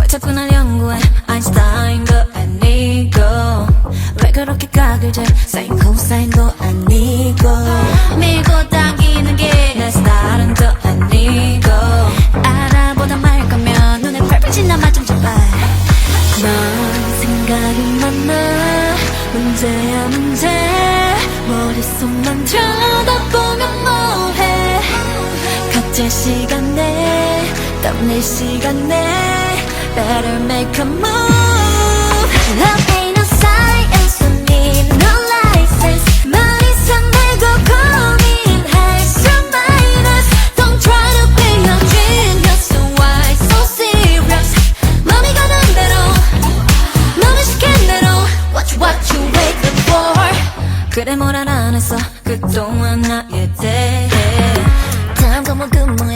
왜 자꾸 날 연구해? 아인슈타인도 아니고. 왜 그렇게 각을 재? 사인 코사인도 아니고. 밀고 당기는 게 내 스타일은 또 아니고. 알아보다 말 거면 눈에 펄펄 나만 좀 제발 넌 생각이 많아. 문제야 문제. 머릿속만 쳐다보면 뭐해 각자 시간에 땀낼 시간에 Better make a move Love ain't no science I need no license 머리서 내고 고민할 수 minus Don't try to be a genius So why so serious 맘이 가는 대로 맘이 시킨 대로 What what you waiting for 그래 뭘 알아냈어 그동안 나에 대해 も群馬